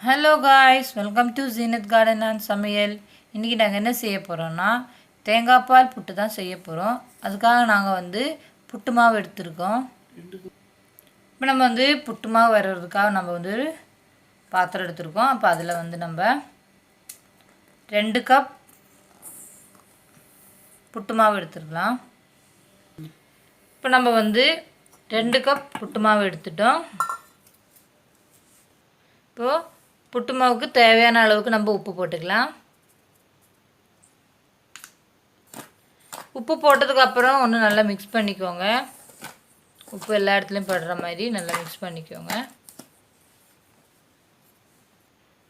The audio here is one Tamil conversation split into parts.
Hello guys welcome to Zeenath garden and சமையல் இன்றைக்கி நாங்கள் என்ன செய்ய போகிறோன்னா தேங்காய் பால் புட்டு தான் செய்ய போகிறோம் அதுக்காக நாங்கள் வந்து புட்டு மாவு எடுத்திருக்கோம். இப்போ நம்ம வந்து புட்டு மாவு வர்றதுக்காக நம்ம வந்து ஒரு பாத்திரம் எடுத்திருக்கோம். அப்போ அதில் வந்து நம்ம ரெண்டு கப் புட்டு மாவு எடுத்துருக்கலாம். இப்போ நம்ம வந்து ரெண்டு கப் புட்டு மாவு எடுத்துட்டோம். இப்போது புட்டு மாவுக்கு தேவையான அளவுக்கு நம்ம உப்பு போட்டுக்கலாம். உப்பு போட்டதுக்கு அப்புறம் ஒன்று நல்லா மிக்ஸ் பண்ணிக்கோங்க. உப்பு எல்லா இடத்துலையும் படுற மாதிரி நல்லா மிக்ஸ் பண்ணிக்கோங்க.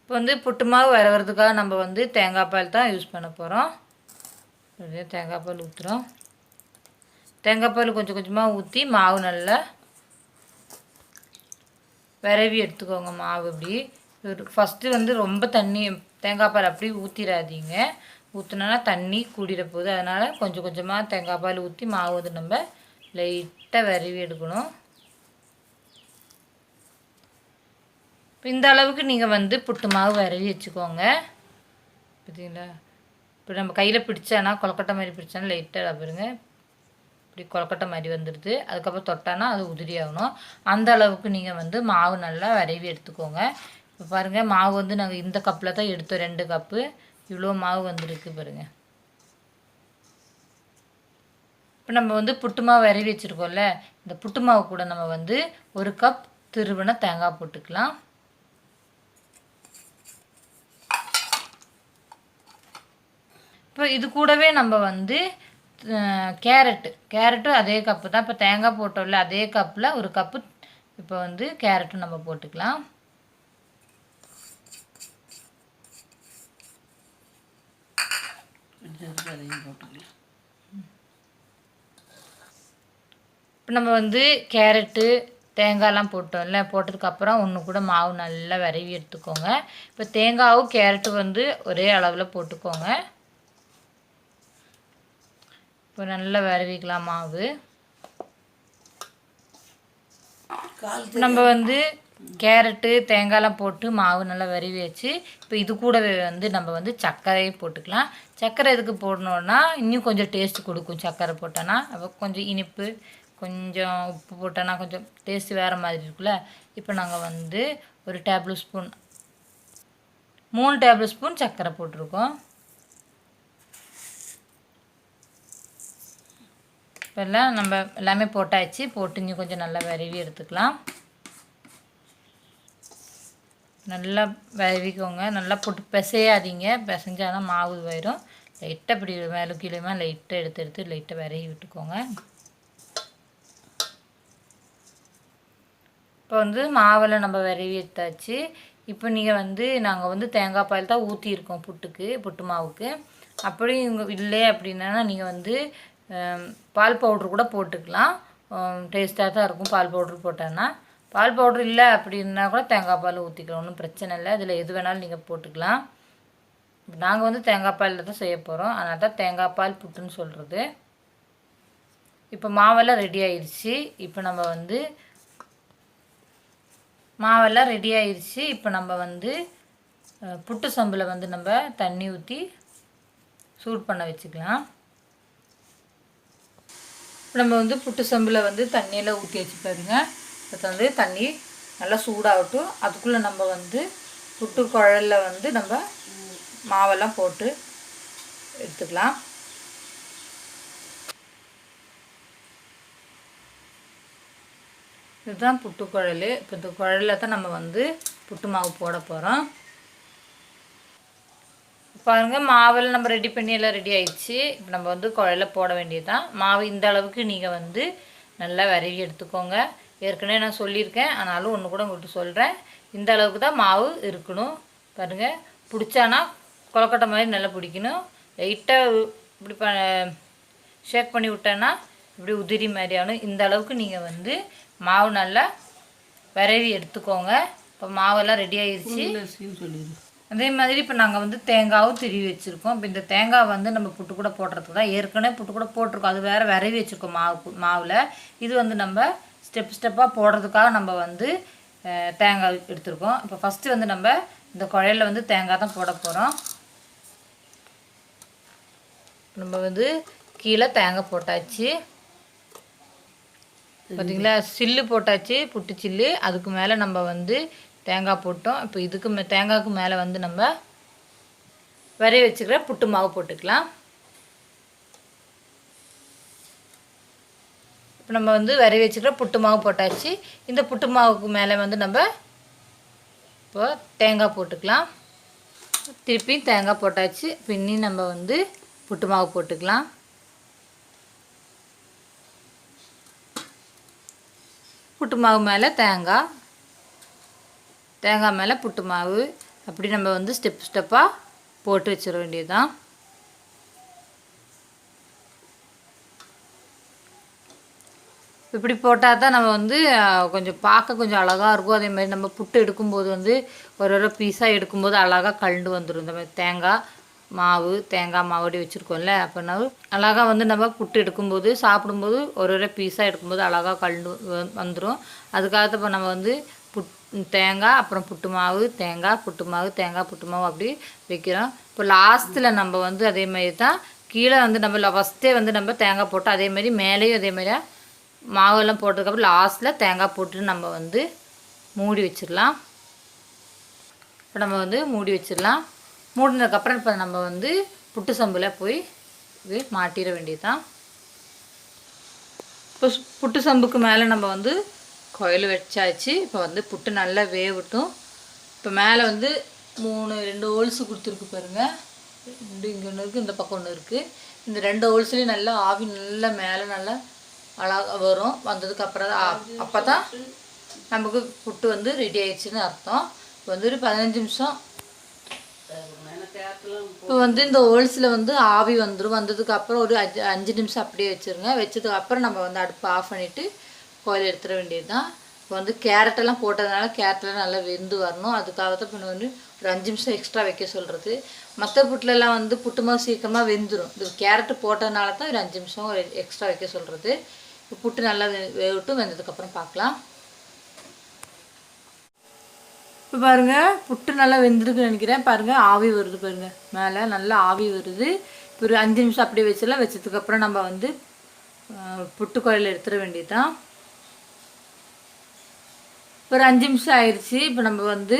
இப்போ வந்து புட்டு மாவு வரதுக்காக நம்ம வந்து தேங்காய் பால் தான் யூஸ் பண்ண போகிறோம் தேங்காய் பால் ஊற்றுறோம் தேங்காய் பால் கொஞ்சம் கொஞ்சமாக ஊற்றி மாவு நல்லா விரவி எடுத்துக்கோங்க மாவு இப்படி. ஃபஸ்ட்டு வந்து ரொம்ப தண்ணி தேங்காய் பால் அப்படியே ஊற்றிடாதீங்க ஊற்றினா தண்ணி கூடிட போகுது. அதனால் கொஞ்சம் கொஞ்சமாக தேங்காய் பால் ஊற்றி மாவு வந்து நம்ம லைட்டாக விரவி எடுக்கணும். இப்போ இந்த அளவுக்கு நீங்கள் வந்து புட்டு மாவு விரவி வச்சுக்கோங்க. பார்த்தீங்களா இப்போ நம்ம கையில் பிடிச்சானா கொலக்கட்டை மாதிரி பிடிச்சானா லைட்டாக பாருங்க. இப்படி கொலக்கட்டை மாதிரி வந்துடுது அதுக்கப்புறம் தொட்டானா அது உதிரி ஆகணும். அந்த அளவுக்கு நீங்கள் வந்து மாவு நல்லா விரைவி எடுத்துக்கோங்க. இப்போ பாருங்கள் மாவு வந்து நாங்கள் இந்த கப்பில் தான் எடுத்தோம் ரெண்டு கப்பு இவ்வளோ மாவு வந்துருக்கு பாருங்கள் இப்போ நம்ம வந்து புட்டு மாவு இறவி வச்சுருக்கோம்ல இந்த புட்டு மாவு கூட நம்ம வந்து ஒரு கப் திருவின தேங்காய் போட்டுக்கலாம். இப்போ இது கூடவே நம்ம வந்து கேரட்டு கேரட்டும் அதே கப்பு தான். இப்போ தேங்காய் போட்டோம்ல அதே கப்பில் ஒரு கப்பு இப்போ வந்து கேரட்டும் நம்ம போட்டுக்கலாம். இப்போ நம்ம வந்து கேரட்டு தேங்காய்லாம் போட்டோம்ல போட்டதுக்கப்புறம் ஒன்று கூட மாவு நல்லா விரவி எடுத்துக்கோங்க. இப்போ தேங்காவும் கேரட்டும் வந்து ஒரே அளவில் போட்டுக்கோங்க. இப்போ நல்லா விரவிக்கலாம் மாவு. நம்ம வந்து கேரட்டு தேங்காயெலாம் போட்டு மாவு நல்லா விரவி வச்சு இப்போ இது கூடவே வந்து நம்ம வந்து சர்க்கரையும் போட்டுக்கலாம். சர்க்கரை எதுக்கு போடணுன்னா இன்னும் கொஞ்சம் டேஸ்ட் கொடுக்கும் சர்க்கரை போட்டோன்னா அப்போ கொஞ்சம் இனிப்பு கொஞ்சம் உப்பு போட்டோன்னா கொஞ்சம் டேஸ்ட் வேறு மாதிரி இருக்குல்ல இப்போ நாங்கள் வந்து ஒரு டேபிள் ஸ்பூன் மூணு டேபிள் ஸ்பூன் சர்க்கரை போட்டிருக்கோம். இப்போல்லாம் நம்ம எல்லாமே போட்டாச்சு. போட்டு இன்னும் கொஞ்சம் நல்லா விரவி எடுத்துக்கலாம். நல்லா விரவிக்கோங்க. நல்லா போட்டு பிசையாதீங்க. பிசைஞ்சால் தான் மாவு வரும் லைட்டாக இப்படி மேலே கீழேமா லைட்டாக எடுத்து எடுத்து லைட்டாக விரகி விட்டுக்கோங்க. இப்போ வந்து மாவில் நம்ம விரவி எடுத்தாச்சு. இப்போ நீங்கள் வந்து நாங்கள் வந்து தேங்காய் பால் தான் ஊற்றியிருக்கோம் புட்டுக்கு புட்டு மாவுக்கு. அப்படி இவங்க இல்லை அப்படின்னா நீங்கள் வந்து பால் பவுட்ரு கூட போட்டுக்கலாம். டேஸ்ட்டாக தான் இருக்கும் பால் பவுட்ரு போட்டோன்னா. பால் பவுட்ரு இல்லை அப்படின்னா கூட தேங்காய் பால் ஊற்றிக்கலாம் ஒன்றும் பிரச்சனை இல்லை. இதில் எது வேணாலும் நீங்கள் போட்டுக்கலாம். நாங்கள் வந்து தேங்காய் பாலில் தான் செய்ய போகிறோம் அதனால் தான் தேங்காய் பால் புட்டுன்னு சொல்கிறது இப்போ மாவெல்லாம் ரெடி ஆயிடுச்சு இப்போ நம்ம வந்து மாவெல்லாம் ரெடி ஆயிடுச்சு இப்போ நம்ம வந்து புட்டு சம்பில் வந்து நம்ம தண்ணி ஊற்றி சூட் பண்ண வச்சுக்கலாம். நம்ம வந்து புட்டு சம்பில் வந்து தண்ணியெல்லாம் ஊற்றி வச்சு பாருங்கள் இப்போ வந்து தண்ணி நல்லா சூடாகட்டும். அதுக்குள்ளே நம்ம வந்து புட்டு குழலில் வந்து நம்ம மாவெல்லாம் போட்டு எடுத்துக்கலாம். இதுதான் புட்டு குழல். இப்போ இந்த குழலில் தான் நம்ம வந்து புட்டு மாவு போட போகிறோம். பாருங்கள் மாவில் நம்ம ரெடி பண்ணி எல்லாம் ரெடி ஆயிடுச்சு. இப்போ நம்ம வந்து குழல போட வேண்டியது தான் மாவு இந்த அளவுக்கு நீங்கள் வந்து நல்லா விரவி எடுத்துக்கோங்க. ஏற்கனவே நான் சொல்லியிருக்கேன். ஆனாலும் ஒன்று கூட உங்கள்கிட்ட சொல்கிறேன் இந்த அளவுக்கு தான் மாவு இருக்கணும். பாருங்கள் பிடிச்சானா கொலக்கட்டை மாதிரி நல்லா பிடிக்கணும். லைட்டாக இப்படி ப ஷேக் பண்ணி விட்டேன்னா இப்படி உதிரி மாதிரி ஆகணும். இந்த அளவுக்கு நீங்கள் வந்து மாவு நல்லா விரவி எடுத்துக்கோங்க. இப்போ மாவெல்லாம் ரெடி ஆயிடுச்சு அதே மாதிரி இப்போ நாங்கள் வந்து தேங்காவும் திருவி வச்சுருக்கோம். இப்போ இந்த தேங்காய் வந்து நம்ம புட்டு கூட போடுறதுக்கு தான் ஏற்கனவே புட்டு கூட போட்டிருக்கோம். அது வேறு விரவி வச்சுருக்கோம் மாவு மாவில். இது வந்து நம்ம ஸ்டெப் ஸ்டெப்பாக போடுறதுக்காக நம்ம வந்து தேங்காய் எடுத்திருக்கோம். இப்போ ஃபஸ்ட்டு வந்து நம்ம இந்த குழையில் வந்து தேங்காய் தான் போட போகிறோம் நம்ம வந்து கீழே தேங்காய் போட்டாச்சு. பார்த்தீங்களா சில்லு போட்டாச்சு புட்டு சில்லு. அதுக்கு மேலே நம்ம வந்து தேங்காய் போட்டோம். இப்போ இதுக்கு மே தேங்காய்க்கு மேலே வந்து நம்ம வரைய வச்சுக்கிற புட்டு மாவு போட்டுக்கலாம். இப்போ நம்ம வந்து வரைய வச்சுக்கிற புட்டு மாவு போட்டாச்சு. இந்த புட்டு மாவுக்கு மேலே வந்து நம்ம இப்போ தேங்காய் போட்டுக்கலாம். திருப்பியும் தேங்காய் போட்டாச்சு. பின்னி நம்ம வந்து புட்டு மாவு போட்டுக்கலாம். புட்டு மாவு மேலே தேங்காய். தேங்காய் மேலே புட்டு மாவு. அப்படி நம்ம வந்து ஸ்டெப் ஸ்டெப்பாக போட்டு வச்சிட வேண்டியதுதான். இப்படி போட்டால் தான் நம்ம வந்து கொஞ்சம் பார்க்க கொஞ்சம் அழகாக இருக்கும். அதே மாதிரி நம்ம புட்டு எடுக்கும்போது வந்து ஒரு ஒரு பீஸாக எடுக்கும்போது அழகாக கலண்டு வந்துடும் இந்த மாதிரி தேங்காய் மாவு தேங்காய் மாவடி வச்சுருக்கோம்ல. அப்படின்னா அழகாக வந்து நம்ம புட்டு எடுக்கும்போது சாப்பிடும்போது ஒரு ஒரு பீஸாக எடுக்கும்போது அழகாக கலண்டு வந்துடும் அதுக்காக இப்போ நம்ம வந்து புட் தேங்காய் அப்புறம் புட்டு மாவு தேங்காய் புட்டு மாவு தேங்காய் புட்டு மாவு அப்படி வைக்கிறோம். இப்போ லாஸ்ட்டில் நம்ம வந்து அதே மாதிரி தான் கீழே வந்து நம்ம ஃபஸ்ட்டே வந்து நம்ம தேங்காய் போட்டு அதே மாதிரி மேலேயும் அதேமாதிரியா மாவெல்லாம் போட்டதுக்கப்புறம் லாஸ்ட்டில் தேங்காய் போட்டு நம்ம வந்து மூடி வச்சிடலாம். இப்போ நம்ம வந்து மூடி வச்சிடலாம். மூடினதுக்கப்புறம் இப்போ நம்ம வந்து புட்டு சம்பில் போய் இது மாட்டிட வேண்டியதுதான். இப்போ புட்டு சம்புக்கு மேலே நம்ம வந்து கோயில் வச்சாச்சு. இப்போ வந்து புட்டு நல்லா வேகட்டும் இப்போ மேலே வந்து மூணு ரெண்டு ஹோல்ஸு கொடுத்துருக்கு பாருங்கள் ரெண்டு இங்கே ஒன்று இருக்குது இந்த பக்கம் ஒன்று இருக்குது இந்த ரெண்டு ஹோல்ஸ்லேயும் நல்லா ஆவி நல்லா மேலே நல்லா அழகாக வரும். வந்ததுக்கு அப்புறம் அப்போ தான் நமக்கு புட்டு வந்து ரெடி ஆயிடுச்சுன்னு அர்த்தம். இப்போ வந்து ஒரு பதினஞ்சு நிமிஷம். இப்போ வந்து இந்த ஹோல்ஸில் வந்து ஆவி வந்துடும் வந்ததுக்கு அப்புறம் ஒரு அஞ்சு அஞ்சு நிமிஷம் அப்படியே வச்சுருங்க. வச்சதுக்கு அப்புறம் நம்ம வந்து அடுப்பு ஆஃப் பண்ணிவிட்டு கோயில் எடுத்துட வேண்டியது தான் இப்போ வந்து கேரட்டெல்லாம் போட்டதுனால கேரட்டெல்லாம் நல்லா வெந்து வரணும். அதுக்காக தான் இப்போ வந்து ஒரு அஞ்சு நிமிஷம் எக்ஸ்ட்ரா வைக்க சொல்கிறது மற்ற புட்டுலலாம் வந்து புட்டு சீக்கிரமாக வெந்துடும் இது கேரட்டு போட்டதுனால தான் ஒரு அஞ்சு நிமிஷம் எக்ஸ்ட்ரா வைக்க சொல்கிறது புட்டு நல்லா வேகட்டும் வெந்ததுக்கப்புறம் பார்க்கலாம் இப்போ பாருங்கள் புட்டு நல்லா வெந்திருக்குன்னு நினைக்கிறேன். பாருங்கள் ஆவி வருது பாருங்கள் மேலே நல்லா ஆவி வருது. இப்போ ஒரு அஞ்சு நிமிஷம் அப்படியே வச்சிடலாம். வச்சதுக்கப்புறம் நம்ம வந்து புட்டு கோயில் எடுத்துட வேண்டியதுதான். ஒரு அஞ்சு நிமிஷம் ஆயிடுச்சு இப்போ நம்ம வந்து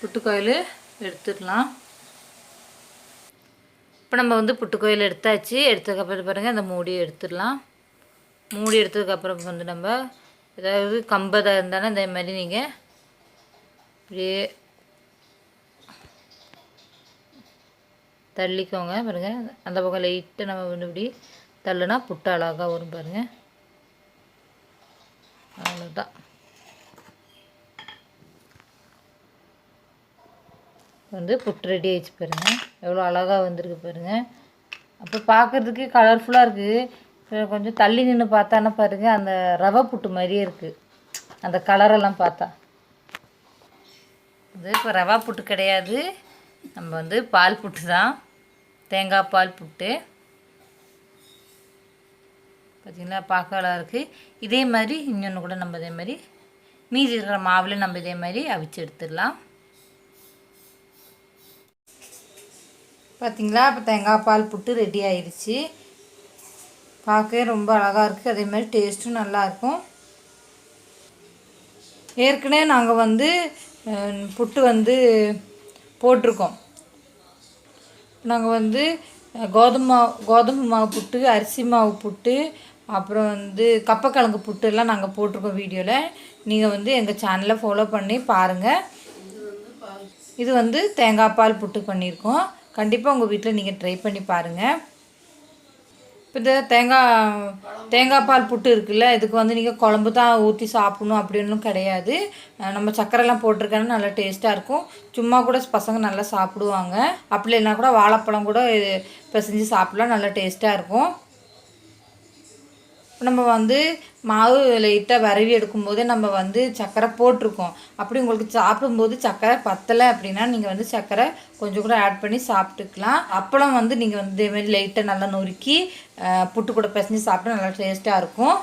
புட்டு கோயில் எடுத்துடலாம். இப்போ நம்ம வந்து புட்டு கோயில் எடுத்தாச்சு. எடுத்ததுக்கப்புறம் பாருங்கள் அந்த மூடியை எடுத்துடலாம். மூடி எடுத்ததுக்கப்புறம் வந்து நம்ம ஏதாவது கம்பதாக இருந்தாலும் அதே மாதிரி நீங்கள் இப்படியே தள்ளிக்கோங்க பாருங்கள் அந்த பக்கம் லைட்டாக நம்ம வந்து இப்படி தள்ளுனா புட்டு அழகாக வரும் பாருங்கள் அவ்வளோதான் வந்து புட்டு ரெடி ஆயிடுச்சு பாருங்கள் எவ்வளோ அழகாக வந்திருக்கு பாருங்கள் அப்போ பார்க்குறதுக்கே கலர்ஃபுல்லாக இருக்குது கொஞ்சம் தள்ளி நின்று பார்த்தானா பாருங்கள் அந்த ரவை புட்டு மாதிரியே இருக்குது அந்த கலரெல்லாம் பார்த்தா. இது இப்போ ரவா புட்டு கிடையாது. நம்ம வந்து பால் புட்டு தான். தேங்காய் பால் புட்டு. பார்த்திங்களா பார்க்க இருக்குது இதே மாதிரி இன்னொன்று கூட நம்ம இதே மாதிரி மீதி இருக்கிற மாவில் நம்ம இதே மாதிரி அவிச்சு எடுத்துடலாம். பார்த்திங்களா இப்போ தேங்காய் பால் புட்டு ரெடி ஆயிடுச்சு பார்க்கவே ரொம்ப அழகாக இருக்குது அதே மாதிரி டேஸ்ட்டும் நல்லாயிருக்கும் ஏற்கனவே நாங்கள் வந்து புட்டு வந்து போட்டிருக்கோம். நாங்கள் வந்து கோதுமை மாவு கோதுமை மாவு புட்டு அரிசி மாவு புட்டு அப்புறம் வந்து கப்பக்கிழங்கு புட்டுலாம் நாங்கள் போட்டிருக்கோம் வீடியோவில் நீங்கள் வந்து எங்கள் சேனலை ஃபாலோ பண்ணி பாருங்கள் இது வந்து தேங்காய் பால் புட்டு பண்ணியிருக்கோம். கண்டிப்பாக உங்கள் வீட்டில் நீங்கள் ட்ரை பண்ணி பாருங்கள் இப்போ இந்த தேங்காய் தேங்காய் பால் புட்டு இருக்குல்ல இதுக்கு வந்து நீங்கள் குழம்பு தான் ஊற்றி சாப்பிடணும் அப்படின்னும் கிடையாது. நம்ம சக்கரைலாம் போட்டிருக்கேன்னா நல்லா டேஸ்ட்டாக இருக்கும். சும்மா கூட பசங்க நல்லா சாப்பிடுவாங்க. அப்படி இல்லைன்னா கூட வாழைப்பழம் கூட பிசைஞ்சு சாப்பிடலாம் நல்லா டேஸ்ட்டாக இருக்கும். நம்ம வந்து மாவு லைட்டாக வரவி எடுக்கும்போது நம்ம வந்து சர்க்கரை போட்டிருக்கோம். அப்படி உங்களுக்கு சாப்பிடும்போது சர்க்கரை பத்தலை அப்படின்னா நீங்கள் வந்து சர்க்கரை கொஞ்சம் கூட ஆட் பண்ணி சாப்பிட்டுக்கலாம். அப்பளம் வந்து நீங்கள் வந்து இதேமாரி லைட்டாக நல்லா நொறுக்கி புட்டு கூட பிசைஞ்சு சாப்பிட்டா நல்லா டேஸ்ட்டாக இருக்கும்.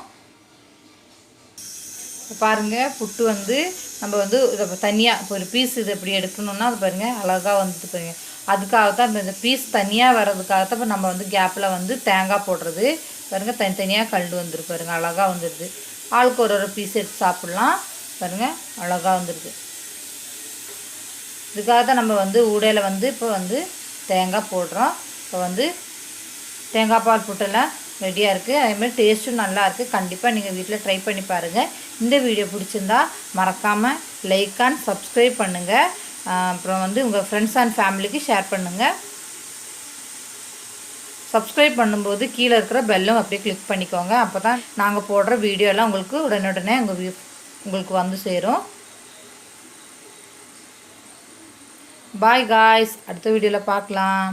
பாருங்கள் புட்டு வந்து நம்ம வந்து தனியாக இப்போ ஒரு பீஸ் இது இப்படி எடுக்கணும்னா அது பாருங்கள் அழகாக வந்துட்டு பாருங்கள் அதுக்காக தான் இந்த பீஸ் தனியாக வர்றதுக்காக தான் இப்போ நம்ம வந்து கேப்பில் வந்து தேங்காய் போடுறது. பாருங்கள் தனித்தனியாக கல் வந்துருக்கு பாருங்கள் அழகாக வந்துடுது ஆளுக்கு ஒரு ஒரு பீஸ் எடுத்து சாப்பிட்லாம். பாருங்கள் அழகாக வந்துடுது இதுக்காக தான் நம்ம வந்து உடையில் வந்து இப்போ வந்து தேங்காய் போடுறோம். இப்போ வந்து தேங்காய் பால் புட்டெல்லாம் ரெடியாக இருக்குது அதேமாதிரி டேஸ்ட்டும் நல்லா இருக்குது கண்டிப்பாக நீங்கள் வீட்டில் ட்ரை பண்ணி பாருங்கள் இந்த வீடியோ பிடிச்சிருந்தா மறக்காமல் லைக் அண்ட் சப்ஸ்கிரைப் பண்ணுங்கள் அப்புறம் வந்து உங்கள் ஃப்ரெண்ட்ஸ் அண்ட் ஃபேமிலிக்கு ஷேர் பண்ணுங்கள் சப்ஸ்கிரைப் பண்ணும்போது கீழே இருக்கிற பெல்லும் அப்படியே கிளிக் பண்ணிக்கோங்க. அப்போ தான் நாங்கள் போடுற வீடியோலாம் உங்களுக்கு உடனுடனே உங்கள் வீ உங்களுக்கு வந்து சேரும். பாய் காய்ஸ் அடுத்த வீடியோவில் பார்க்கலாம்.